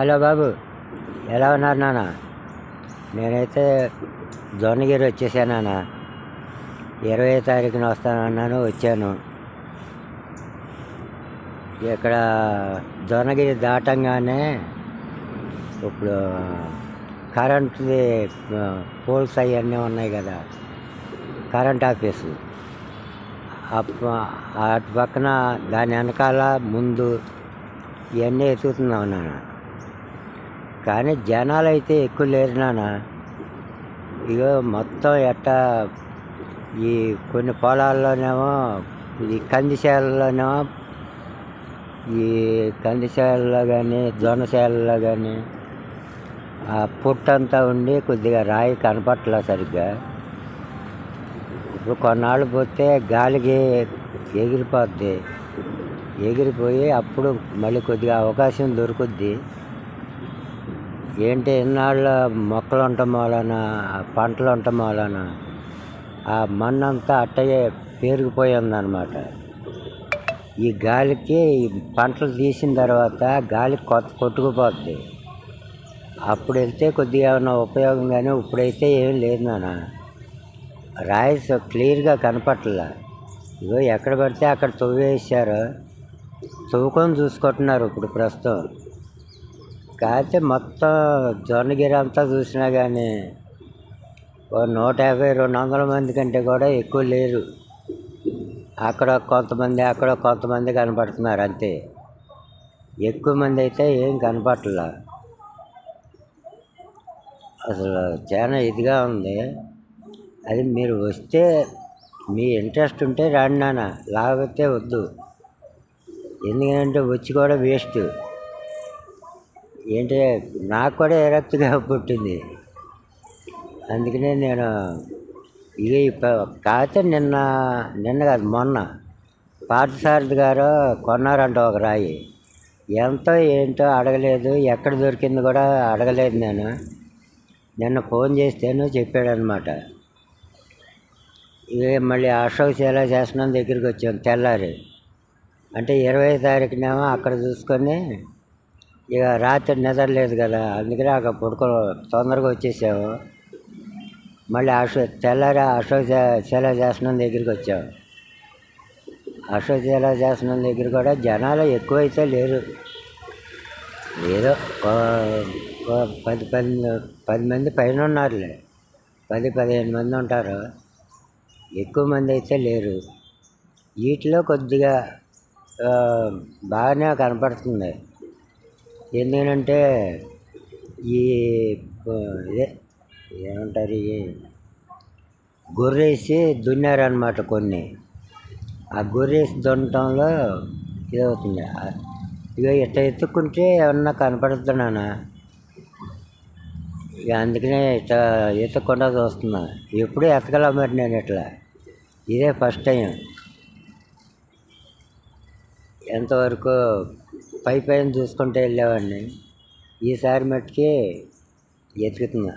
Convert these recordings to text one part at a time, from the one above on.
Hello బాబు ఎలా ఉన్నారు నాన్న? నేనైతే జొన్నగిరి వచ్చేసాను నాన్న. ఇరవై తారీఖున వస్తానన్నాను వచ్చాను. ఇక్కడ జొన్నగిరి దాటంగానే ఇప్పుడు కరెంట్ది పోల్స్ అవన్నీ ఉన్నాయి కదా కరెంట్ ఆఫీసు. అటు పక్కన దాని వెనకాల ముందు ఇవన్నీ ఎత్తుకుతున్నాం నాన్న. కానీ జనాలు అయితే ఎక్కువ లేరు నాన్న. ఇగో మొత్తం ఎట్టా ఈ కొన్ని పొలాల్లోనేమో ఈ కందిశాలలోనేమో ఈ కందిశాలలో కానీ జొన్నశాలలో కానీ ఆ పుట్టంతా ఉండి కొద్దిగా రాయి కనపట్టలే సరిగ్గా. ఇప్పుడు కొన్నాళ్ళు పోతే గాలికి ఎగిరిపోద్ది. ఎగిరిపోయి అప్పుడు మళ్ళీ కొద్దిగా అవకాశం దొరుకుద్ది. ఏంటి ఇన్నాళ్ళ మొక్కలు ఉండటం వలన పంటలు ఉండటం వలన ఆ మన్నంతా అట్టగే పేరుకుపోయిందనమాట ఈ గాలికి ఈ పంటలు తీసిన తర్వాత గాలి కొత్త కొట్టుకుపోద్ది. అప్పుడు వెళ్తే కొద్దిగా ఏమైనా ఉపయోగం కానీ ఇప్పుడైతే ఏం లేదు నాన్న. రాయిస్ క్లియర్గా కనపట్ల ఇగో ఎక్కడ పడితే అక్కడ తవ్వేసారు తవ్వుకొని చూసుకుంటున్నారు ఇప్పుడు ప్రస్తుతం. కాకపోతే మొత్తం జొన్నగిరి అంతా చూసినా కానీ ఓ నూట యాభై రెండు వందల మంది కంటే కూడా ఎక్కువ లేరు. అక్కడ కొంతమంది అక్కడ కొంతమంది కనపడుతున్నారు అంతే. ఎక్కువ మంది అయితే ఏం కనపట్ల అసలు చాలా ఇదిగా ఉంది. అది మీరు వస్తే మీ ఇంట్రెస్ట్ ఉంటే రాండి నాన్న లేకపోతే వద్దు. ఎందుకంటే వచ్చి కూడా వేస్ట్. ఏంటి నాకు కూడా ఎరక్తుగా పుట్టింది. అందుకనే నేను ఇది కాకపోతే నిన్న నిన్న కాదు మొన్న పార్థసారథి గారు కొన్నారంట ఒక రాయి. ఎంతో ఏంటో అడగలేదు ఎక్కడ దొరికింది కూడా అడగలేదు నేను. నిన్న ఫోన్ చేస్తేను చెప్పాడనమాట. ఇది మళ్ళీ అశోక్ శిలా శాసనం దగ్గరికి వచ్చాం తెల్లారి. అంటే ఇరవై తారీఖునేమో అక్కడ చూసుకొని ఇక రాత్రి నిద్రలేదు కదా అందుకనే అక్కడ పడుకో తొందరగా వచ్చేసాము మళ్ళీ అశో తెల్లారి అశోక్ శా- శిలా శాసనం దగ్గరికి వచ్చాము అశోక్ శిలా శాసనం దగ్గర కూడా జనాలు ఎక్కువైతే లేరు. ఏదో పది పది పది మంది పైన ఉన్నారులే. పది పదిహేను మంది ఉంటారు. ఎక్కువ మంది అయితే లేరు. వీటిలో కొద్దిగా బాగానే కనపడుతుంది. ఎందుకంటే ఈ ఇదే ఏమంటారు ఈ గొర్రెసి దున్నారనమాట కొన్ని. ఆ గొర్రెసి దున్నటంలో ఇదవుతుంది. ఆ- ఇక ఇట్ట ఎత్తుక్కుంటే ఏమన్నా కనపడుతున్నానా ఇక అందుకనే ఇట్ట ఎత్తుకుండా చూస్తున్నా. ఎప్పుడూ ఎతకలా మరి నేను ఇట్లా. ఇదే ఫస్ట్ టైం. ఎంతవరకు పై పైన చూసుకుంటూ వెళ్ళేవాడిని. ఈసారి మట్టుకి ఎతుకుతున్నా.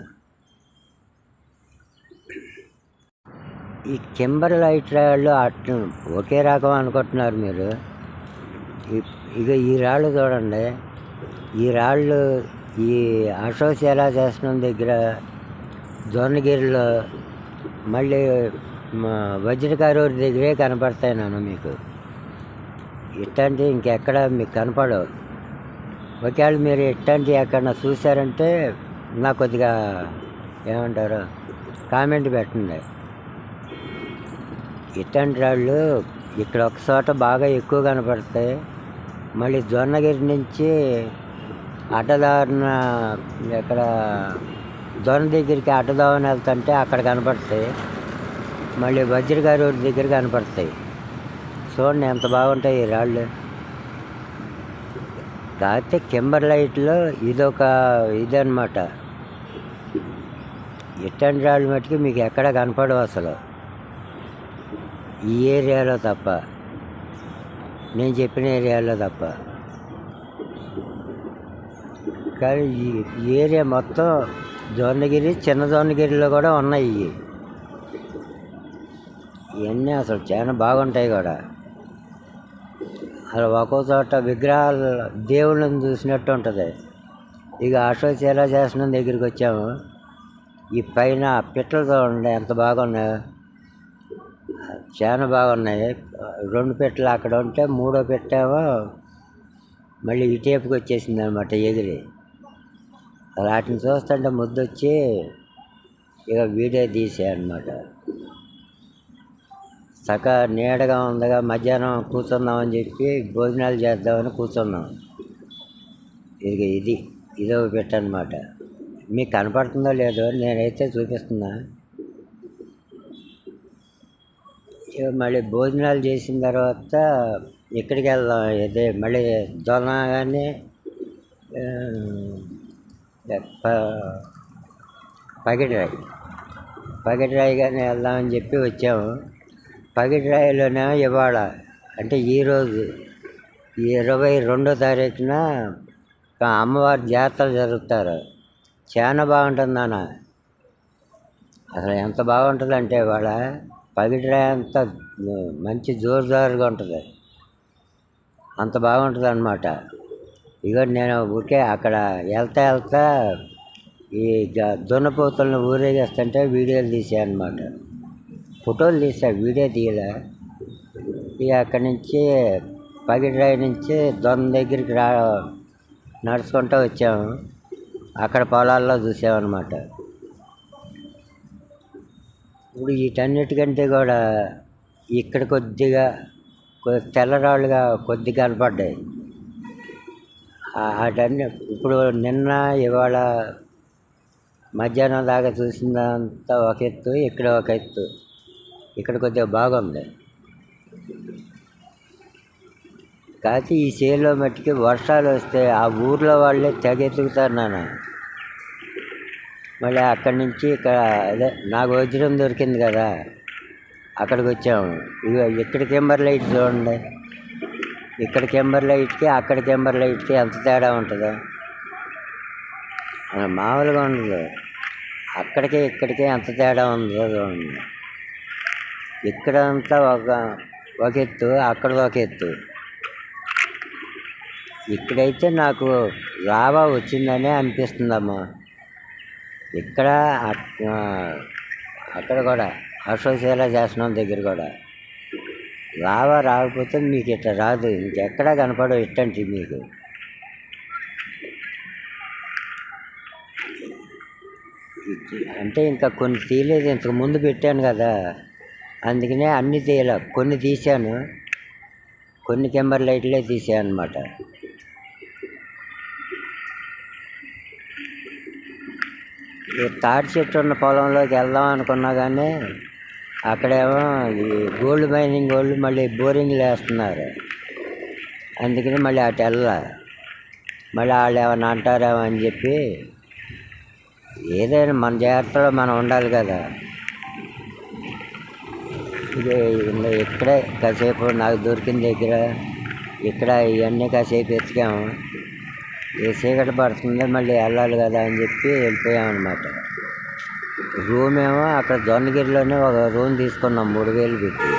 ఈ కింబర్ లైట్ రాళ్ళు అట్లా ఒకే రకం అనుకుంటున్నారు మీరు. ఇక ఈ రాళ్ళు చూడండి. ఈ రాళ్ళు ఈ అశోక్ ఎలా చేస్తున్నాం దగ్గర జోనగిరిలో మళ్ళీ మా వజ్రకారూరి దగ్గరే కనపడతాయి నాన్న మీకు. ఇట్లాంటి ఇంకెక్కడ మీకు కనపడవు. ఒకవేళ మీరు ఇట్లాంటి ఎక్కడన్నా చూసారంటే నాకు కొద్దిగా ఏమంటారు కామెంట్ పెట్టండి. ఇట్లాంటి రాళ్ళు ఇక్కడ ఒక చోట బాగా ఎక్కువ కనపడతాయి. మళ్ళీ జొన్నగిరి నుంచి అడ్డదారిన ఇక్కడ జొన్న దగ్గరికి అడ్డదావని వెళ్తుంటే అక్కడ కనపడతాయి. మళ్ళీ వజ్రగారు రోడ్డు దగ్గర కనపడతాయి. చూడండి ఎంత బాగుంటాయి ఈ రాళ్ళు. కాకపోతే కింబర్ లైట్లో ఇదొక ఇదనమాట ఇట్లాంటి రాళ్ళు మట్టుకు మీకు ఎక్కడ కనపడవు అసలు. ఈ ఏరియాలో తప్ప. నేను చెప్పిన ఏరియాలో తప్ప. కానీ ఈ ఈ ఏరియా మొత్తం జోన్నగిరి చిన్న జోన్నగిరిలో కూడా ఉన్నాయి. ఇవి ఇవన్నీ అసలు చాలా బాగుంటాయి కూడా. అలా ఒక్కో చోట విగ్రహాలు దేవుళ్ళని చూసినట్టు ఉంటుంది. ఇక అశోక్ చేసిన దగ్గరికి వచ్చాము. ఈ పైన పిట్టలు చూడండి ఎంత బాగున్నాయో. చాలా బాగున్నాయి. రెండు పెట్టలు అక్కడ ఉంటే మూడో పెట్టేమో మళ్ళీ ఇటేపుకి వచ్చేసింది అనమాట ఎగిరి. వాటిని చూస్తుంటే ముద్దొచ్చి ఇక వీడియో తీసే అనమాట చక్క నీడగా ఉందిగా మధ్యాహ్నం కూర్చుందామని చెప్పి భోజనాలు చేద్దామని కూర్చున్నాం. ఇది ఇది ఇదో పెట్టనమాట మీకు కనపడుతుందో లేదో నేనైతే చూపిస్తున్నా. మళ్ళీ భోజనాలు చేసిన తర్వాత ఎక్కడికి వెళ్దాం? ఇదే మళ్ళీ దొన కానీ పగిడిరాయి పగిడిరాయి కానీ వెళ్దామని చెప్పి వచ్చాము. పగిడిరాయిలోనే ఇవాళ అంటే ఈరోజు ఇరవై రెండో తారీఖున అమ్మవారి జాతర జరుగుతారు చాలా బాగుంటుంది నాన్న. అసలు ఎంత బాగుంటుంది అంటే ఇవాళ పగిడిరాయి అంత మంచి జోరుదారుగా ఉంటుంది. అంత బాగుంటుంది అనమాట ఇక నేను ఊరికే అక్కడ వెళ్తా వెళ్తా ఈ దున్నపోతులను ఊరేగేస్తుంటే వీడియోలు తీసాను అనమాట ఫోటోలు తీసా వీడియో తీయలే. ఇక అక్కడి నుంచి పగిడిరాయి నుంచి దొంద దగ్గరికి రా నడుచుకుంటూ వచ్చాము అక్కడ పొలాల్లో చూసామన్నమాట. ఇప్పుడు వీటన్నిటికంటే కూడా ఇక్కడ కొద్దిగా తెల్లరాళ్ళుగా కొద్దిగా కనపడ్డాయి. అటన్ని ఇప్పుడు నిన్న ఇవాళ మధ్యాహ్నం దాకా చూసిందంతా ఒక ఎత్తు ఇక్కడ ఒక ఎత్తు. ఇక్కడ కొద్దిగా బాగుంది కాకపోతే ఈ చేలో మట్టికి వర్షాలు వస్తే ఆ ఊర్లో వాళ్ళే తెగ ఎత్తుకుతారు నాన్న. మళ్ళీ అక్కడి నుంచి ఇక్కడ అదే నాకు వజ్రం దొరికింది కదా అక్కడికి వచ్చాము. ఇక ఇక్కడ కెంబర్ లైట్ చూడండి. ఇక్కడ కెంబర్ లైట్కి అక్కడ కెంబర్ లైట్కి ఎంత తేడా ఉంటుందో. మామూలుగా ఉండదు. అక్కడికి ఇక్కడికి ఎంత తేడా ఉందో చూడండి. ఇక్కడ అంతా ఒక ఒక ఎత్తు అక్కడ ఒక ఎత్తు. ఇక్కడైతే నాకు లాభా వచ్చిందనే అనిపిస్తుందమ్మా. ఇక్కడ అక్కడ కూడా అశోశీల చేస్తున్నాం దగ్గర కూడా. లాభ రాకపోతే మీకు ఇట్లా రాదు ఇంకెక్కడా కనపడవు ఇట్టంటి మీకు. అంటే ఇంకా కొన్ని తీయలేదు ఇంతకు ముందు పెట్టాను కదా. అందుకనే అన్ని తీయలే. కొన్ని తీశాను. కొన్ని కెంబర్ లైట్లే తీసాను అనమాట ఈ తాటి చెట్టు ఉన్న పొలంలోకి వెళ్దాం అనుకున్నా కానీ అక్కడేమో ఈ గోల్డ్ మైనింగ్ వాళ్ళు మళ్ళీ బోరింగ్లు వేస్తున్నారు. అందుకని మళ్ళీ అటు వెళ్ళా మళ్ళీ వాళ్ళు ఏమైనా అంటారేమో అని చెప్పి ఏదైనా మన జాగ్రత్తలో మనం ఉండాలి కదా. ఇక్కడే కాసేపు నాకు దొరికిన దగ్గర ఇక్కడ ఇవన్నీ కాసేపు ఎతికాము. ఏ చీకటి పడుతుంది మళ్ళీ వెళ్ళాలి కదా అని చెప్పి వెళ్ళిపోయామన్నమాట. రూమ్ ఏమో అక్కడ జొన్నగిరిలోనే ఒక రూమ్ తీసుకున్నాం మూడు వేలు పెట్టి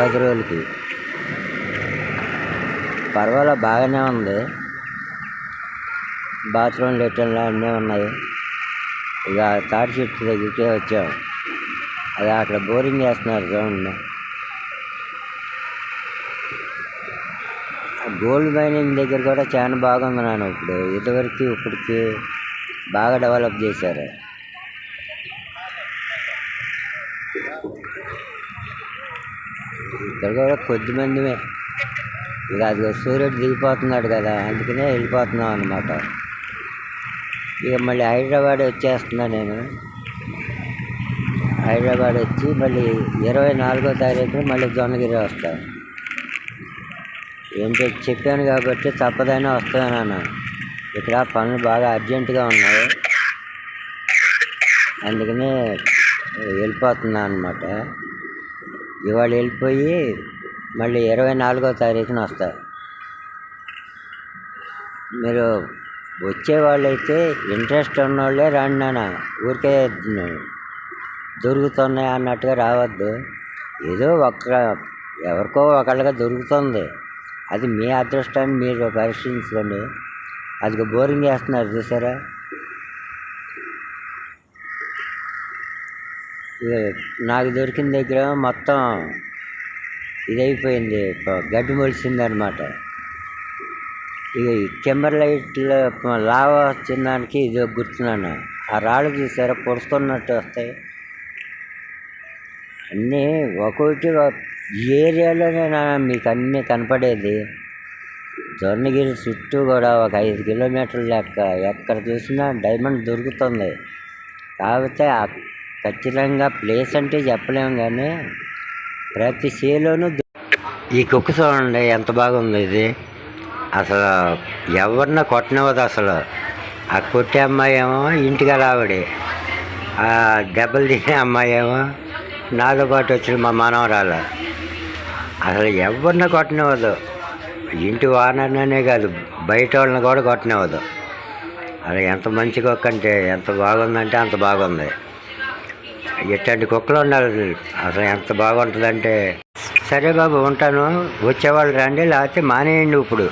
పది రోజులకి. పర్వాలే బాగానే ఉంది. బాత్రూమ్ లెట్రిన్లు అన్నీ ఉన్నాయి. ఇక తాటి చెట్టు దగ్గరికి వచ్చాము అది అక్కడ బోరింగ్ చేస్తున్నారు చూడండి. గోల్డ్ మైనింగ్ దగ్గర కూడా చాలా బాగుంది నాన్న ఇప్పుడు. ఇదివరకు ఇప్పటికి బాగా డెవలప్ చేశారు. ఇక్కడ కూడా కొద్ది మందిమే. ఇక అది సూర్యుడు దిగిపోతున్నాడు కదా అందుకనే వెళ్ళిపోతున్నాం అన్నమాట. ఇక మళ్ళీ హైదరాబాద్ వచ్చేస్తున్నా నేను. హైదరాబాద్ వచ్చి మళ్ళీ ఇరవై నాలుగో తారీఖున మళ్ళీ జొన్నగిరి వస్తాను ఏంటో చెప్పాను కాబట్టి తప్పదైనా వస్తానన్నా ఇక్కడ పనులు బాగా అర్జెంటుగా ఉన్నాయి. అందుకనే వెళ్ళిపోతున్నా అనమాట ఇవాళ వెళ్ళిపోయి మళ్ళీ ఇరవై నాలుగో తారీఖున వస్తా. మీరు వచ్చే వాళ్ళైతే ఇంట్రెస్ట్ ఉన్నోళ్ళే రండి నాన్న. ఊరికే దొరుకుతున్నాయి అన్నట్టుగా రావద్దు. ఏదో ఒక్క ఎవరికో ఒకళ్ళగా దొరుకుతుంది. అది మీ అదృష్టాన్ని మీరు పరిశీలించుకోండి. అది బోరింగ్ వేస్తున్నారు చూసారా? నాకు దొరికిన దగ్గర మొత్తం ఇదైపోయింది. గడ్డి మొలిసింది అనమాట ఇక కెంబర్ లావా లావ వచ్చిన దానికి ఇది గుర్తున్నాను. ఆ రాళ్ళు చూసారా? పొడుస్తున్నట్టు వస్తాయి. అన్నీ ఒక్కొక్కటి ఏరియాలోనే మీకు అన్నీ కనపడేది. జొన్నగిరి చుట్టూ కూడా ఒక ఐదు కిలోమీటర్ల లెక్క ఎక్కడ చూసినా డైమండ్ దొరుకుతుంది. కాకపోతే ఖచ్చితంగా ప్లేస్ అంటే చెప్పలేము కానీ ప్రతి చేలోనూ ఈ కుక్క చూడండి ఎంత బాగుంది ఇది. అసలు ఎవరిన కొట్టనివ్వదు అసలు. ఆ కొట్టే అమ్మాయి ఏమో ఇంటికి రావడి ఆ దెబ్బలు తినే అమ్మాయి ఏమో నాతో పాటు వచ్చిన మా మనవరాలు. అసలు ఎవరిని కొట్టనివ్వదు. ఇంటి వాననే కాదు బయట వాళ్ళని కూడా కొట్టనివ్వదు. అది ఎంత మంచి కుక్క అంటే ఎంత బాగుందంటే అంత బాగుంది. ఎట్లాంటి కుక్కలు ఉండాలి. అసలు ఎంత బాగుంటుందంటే సరే బాబు ఉంటాను వచ్చేవాళ్ళు రండి లేకపోతే మానేయండి ఇప్పుడు.